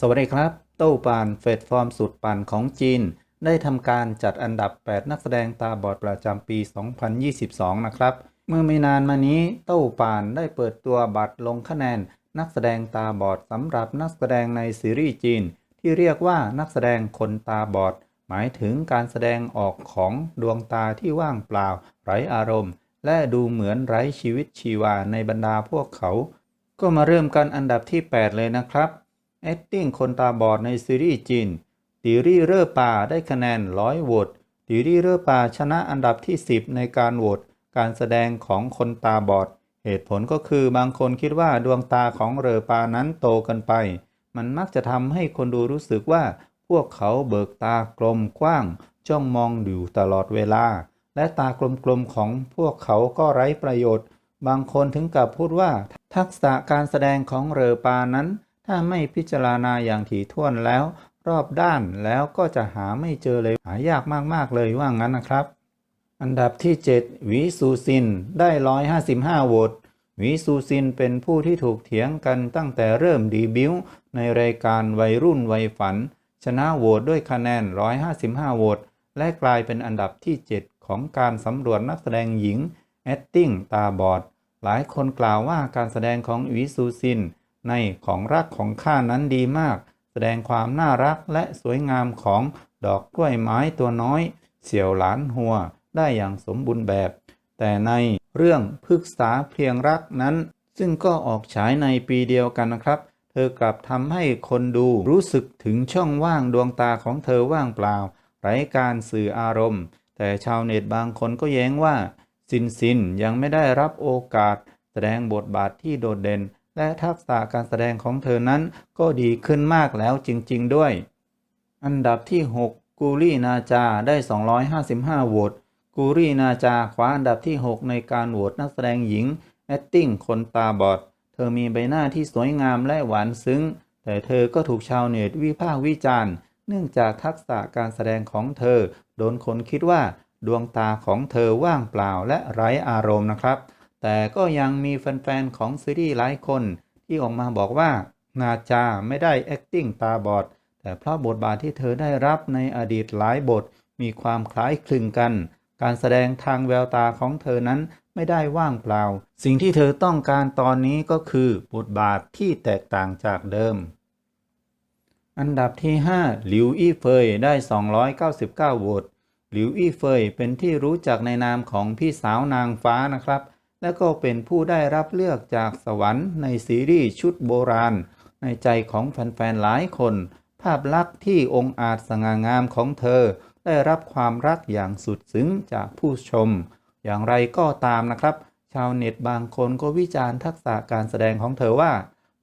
สวัสดีครับโต้ปานเฟดฟอร์มสุดปั่นของจีน ได้ทำการจัดอันดับ 8 นักแสดงตาบอดประจำปี 2022 นะครับ เมื่อไม่นานมานี้โต้ปานได้เปิดตัวบัตรลงคะแนน นักแสดงตาบอดสำหรับนักแสดงในซีรีส์จีน ที่เรียกว่านักแสดงคนตาบอด หมายถึงการแสดงออกของดวงตาที่ว่างเปล่า ไร้อารมณ์ และดูเหมือนไร้ชีวิตชีวาในบรรดาพวกเขา ก็มาเริ่มกันอันดับที่ 8 เลยนะครับ acting คนตาบอดในซีรีส์จีนตีรี่เร่อปาได้คะแนนร้อยโหวตตีรี่เร่อปาชนะอันดับที่ 10 ในการโหวตการแสดงของคนตาบอด เหตุผลก็คือบางคนคิดว่าดวงตาของเรอปานั้นโตเกันไป มันมักจะทำให้คนดูรู้สึกว่า พวกเขาเบิกตากลมกว้าง จ้องมองอยู่ตลอดเวลา และตากลมๆของพวกเขาก็ไร้ประโยชน์ บางคนถึงกับพูดว่า ทักษะการแสดงของเรอปานั้น ถ้าไม่พิจารณาอย่างถี่ถ้วนแล้ว รอบด้านแล้วก็จะหาไม่เจอเลยหายากมากๆเลยว่างั้นนะครับ อันดับที่ 7วีซูซินได้ 155 โหวตวีซูซินเป็นผู้ที่ถูกเถียงกันตั้งแต่เริ่มดีบิวในรายการวัยรุ่นวัยฝัน ชนะโหวตด้วยคะแนน 155 โหวตและกลายเป็นอันดับที่ 7 ของการสำรวจนักแสดงหญิง acting ตาบอด หลายคนกล่าวว่าการแสดงของวีซูซิน ในของรักของข้านั้นดีมาก แสดงความน่ารักและสวยงามของดอกกล้วยไม้ตัวน้อย เสี่ยวหลานหัวได้อย่างสมบูรณ์แบบ แต่ในเรื่องพึกษาเพียงรักนั้น ซึ่งก็ออกฉายในปีเดียวกันนะครับ เธอกลับทำให้คนดูรู้สึกถึงช่องว่างดวงตาของเธอว่างเปล่า ไร้การสื่ออารมณ์ แต่ชาวเน็ตบางคนก็แย้งว่า ซินซินยังไม่ได้รับโอกาส แสดงบทบาทที่โดดเด่น และทักษะการแสดงของเธอนั้นก็ดีขึ้นมากแล้วจริง ๆ ด้วย อันดับที่ 6 กูรี่นาจาได้ 255โหวต กูรี่นาจาคว้าอันดับที่ 6 ในการโหวตนักแสดงหญิง acting คนตาบอด เธอมีใบหน้าที่สวยงามและหวานซึ้ง แต่เธอก็ถูกชาวเน็ตวิพากษ์วิจารณ์ เนื่องจากทักษะการแสดงของเธอ โดนคนคิดว่าดวงตาของเธอว่างเปล่าและไร้อารมณ์นะครับ แต่ก็ยังมีแฟนๆของซีรีส์หลายคนที่ออกมาบอกว่านาจาไม่ได้ acting ตาบอด แต่เพราะบทบาทที่เธอได้รับในอดีตหลายบทมีความคล้ายคลึงกัน การแสดงทางแววตาของเธอนั้นไม่ได้ว่างเปล่า สิ่งที่เธอต้องการตอนนี้ก็คือบทบาทที่แตกต่างจากเดิม อันดับที่ 5 หลิวอี้เฟยได้ 299โหวต หลิวอี้เฟยเป็นที่รู้จักในนามของพี่สาวนางฟ้านะครับ และก็เป็นผู้ได้รับเลือกจากสวรรค์ในซีรีส์ชุดโบราณ ในใจของแฟนๆหลายคน ภาพลักษณ์ที่องค์อาจสง่างามของเธอ ได้รับความรักอย่างสุดซึ้งจากผู้ชม อย่างไรก็ตามนะครับ ชาวเน็ตบางคนก็วิจารณ์ทักษะการแสดงของเธอว่า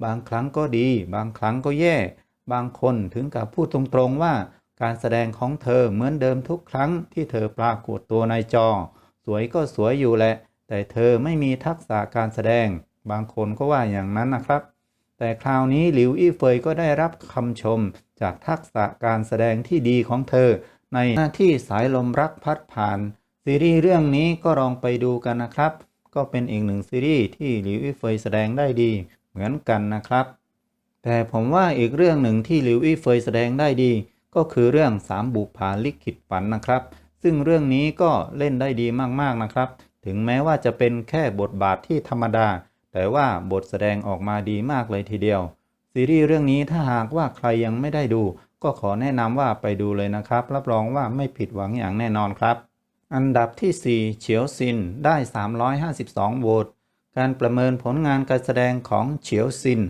บางครั้งก็ดี บางครั้งก็แย่ บางคนถึงกับพูดตรงๆว่า การแสดงของเธอเหมือนเดิมทุกครั้งที่เธอปรากฏตัวในจอ สวยก็สวยอยู่แหละ แต่เธอไม่มีทักษะการแสดง บางคนก็ว่าอย่างนั้นนะครับ แต่คราวนี้หลิวอี้เฟยก็ได้รับคำชมจากทักษะการแสดงที่ดีของเธอ ในหน้าที่สายลมรักพัดผ่าน ซีรีส์เรื่องนี้ก็ลองไปดูกันนะครับ ก็เป็นอีกหนึ่งซีรีส์ที่หลิวอี้เฟยแสดงได้ดีเหมือนกันนะครับ แต่ผมว่าอีกเรื่องหนึ่งที่หลิวอี้เฟยแสดงได้ดี ก็คือเรื่องสามบุพาลิขิตฝันนะครับ ซึ่งเรื่องนี้ก็เล่นได้ดีมากๆนะครับ ถึงแม้ว่าจะเป็นแค่บทบาทที่ธรรมดา แต่ว่าบทแสดงออกมาดีมากเลยทีเดียว ซีรีส์เรื่องนี้ถ้าหากว่าใครยังไม่ได้ดู ก็ขอแนะนำว่าไปดูเลยนะครับ รับรองว่าไม่ผิดหวังอย่างแน่นอนครับ อันดับที่ 4 เฉียวซินได้ 352โหวตการประเมินผลงานการแสดงของเฉียวซิน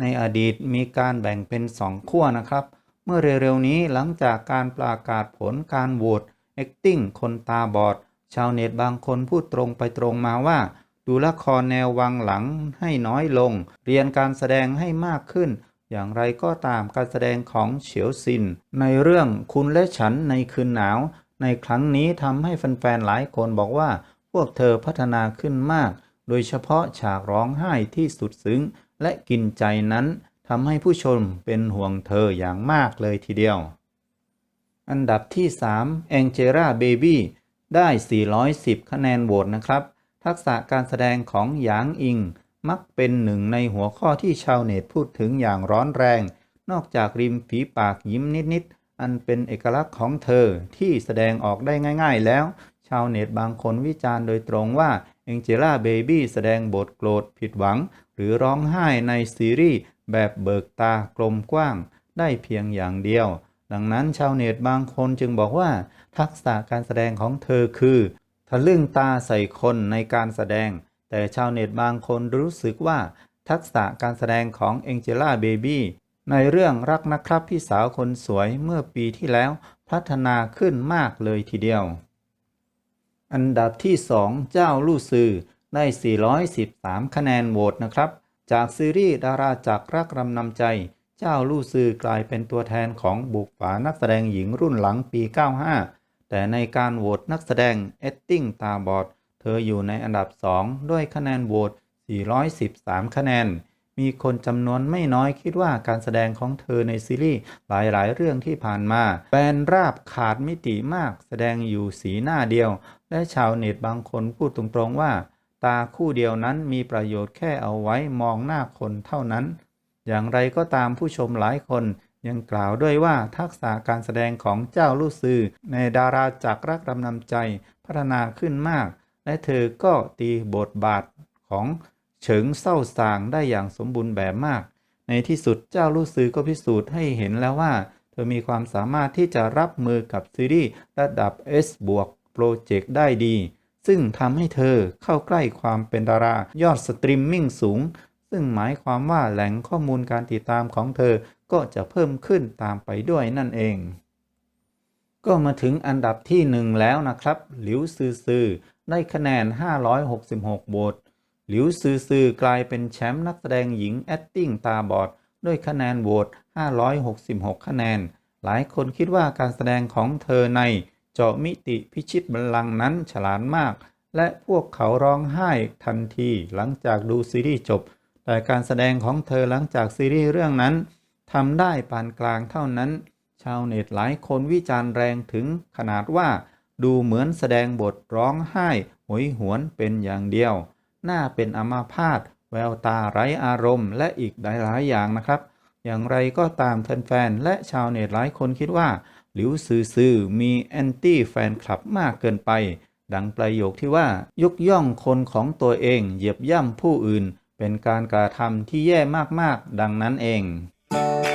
ในอดีตมีการแบ่งเป็น 2 ขั้วนะครับ เมื่อเร็วๆนี้หลังจากการประกาศผลการโหวต acting คนตาบอด ชาวเน็ตบางคนพูดตรงไปตรงมาว่า ดูละครแนววังหลังให้น้อยลง เรียนการแสดงให้มากขึ้น อย่างไรก็ตามการแสดงของเฉียวซิน ในเรื่องคุณและฉันในคืนหนาว ในครั้งนี้ทำให้แฟนๆหลายคนบอกว่า พวกเธอพัฒนาขึ้นมาก โดยเฉพาะฉากร้องไห้ที่สุดซึ้ง และกินใจนั้นทำให้ผู้ชมเป็นห่วงเธออย่างมากเลยทีเดียว อันดับที่ 3 a n g e l a Baby ได้ 410 คะแนนโหวตนะครับ ทักษะการแสดงของหยางอิง มักเป็นหนึ่งในหัวข้อที่ชาวเน็ตพูดถึงอย่างร้อนแรง นอกจากริมฝีปากยิ้มนิด ๆ อันเป็นเอกลักษณ์ของเธอที่แสดงออกได้ง่าย ๆ แล้ว ชาวเน็ตบางคนวิจารณ์โดยตรงว่าเองเจล่าเบบี้แสดงบทโกรธผิดหวัง หรือร้องไห้ในซีรีส์แบบเบิกตากลมกว้าง ได้เพียงอย่างเดียว ดังนั้นชาวเน็ตบางคนจึงบอกว่า ทักษะการแสดงของเธอคือทะลึ่งตาใส่คนในการแสดง แต่ชาวเน็ตบางคนรู้สึกว่า ทักษะการแสดงของเอ็งเจล่าเบบี้ในเรื่องรักนะครับพี่สาวคนสวยเมื่อปีที่แล้วพัฒนาขึ้นมากเลยทีเดียว อันดับที่ 2 เจ้าลู่ซือได้ 413 คะแนนโหวตนะครับ จากซีรีส์ดาราจากรักรำนำใจ เจ้าลู่ซือกลายเป็นตัวแทนของบุกฝานักแสดงหญิงรุ่นหลังปี 95 แต่ในการโหวตนักแสดงเอตติ้งตาบอด เธออยู่ในอันดับ 2 ด้วยคะแนนโหวต 413 คะแนน มีคนจำนวนไม่น้อยคิดว่าการแสดงของเธอในซีรีส์หลายๆ เรื่องที่ผ่านมาแบนราบขาดมิติมากแสดงอยู่สีหน้าเดียว และชาวเน็ตบางคนพูดตรงๆว่า ตาคู่เดียวนั้นมีประโยชน์แค่เอาไว้มองหน้าคนเท่านั้น อย่างไรก็ตามผู้ชมหลายคน ยังกล่าวด้วยว่าทักษะการแสดงของเจ้าลู่ซือในดาราจากรักรำนำใจพัฒนาขึ้นมาก และเธอก็ตีบทบาทของเฉิงเศร้าสางได้อย่างสมบูรณ์แบบมาก ในที่สุดเจ้าลู่ซือก็พิสูจน์ให้เห็นแล้วว่า เธอมีความสามารถที่จะรับมือกับซีรีส์ระดับ S บวกโปรเจกต์ได้ดี ซึ่งทำให้เธอเข้าใกล้ความเป็นดารายอดสตรีมมิ่งสูง ซึ่งหมายความว่าแหล่งข้อมูลการติดตามของเธอ ก็จะเพิ่มขึ้นตามไปด้วยนั่นเอง ก็มาถึงอันดับที่หนึ่งแล้วนะครับ หลิวซือซือได้คะแนน 566โหวตหลิวซือซือกลายเป็นแชมป์นักแสดงหญิง acting ตาบอด ด้วยคะแนนโหวต566 คะแนน หลายคนคิดว่าการแสดงของเธอในเจาะมิติพิชิตบัลลังก์นั้นฉลาดมาก และพวกเขาร้องไห้ทันทีหลังจากดูซีรีส์จบ แต่การแสดงของเธอหลังจากซีรีส์เรื่องนั้น ทำได้ปานกลางเท่านั้น ชาวเน็ตหลายคนวิจารณ์แรงถึงขนาดว่า ดูเหมือนแสดงบทร้องไห้หวยหวนเป็นอย่างเดียว หน้าเป็นอมาพาตแววตาไร้อารมณ์ และอีกหลายๆอย่างนะครับ อย่างไรก็ตามแฟนๆและชาวเน็ตหลายคนคิดว่า หลิวซือซือมีแอนตี้แฟนคลับมากเกินไป ดังประโยคที่ว่ายกย่องคนของตัวเองเหยียบย่ำผู้อื่น เป็นการกระทำที่แย่มากๆ ดังนั้นเอง you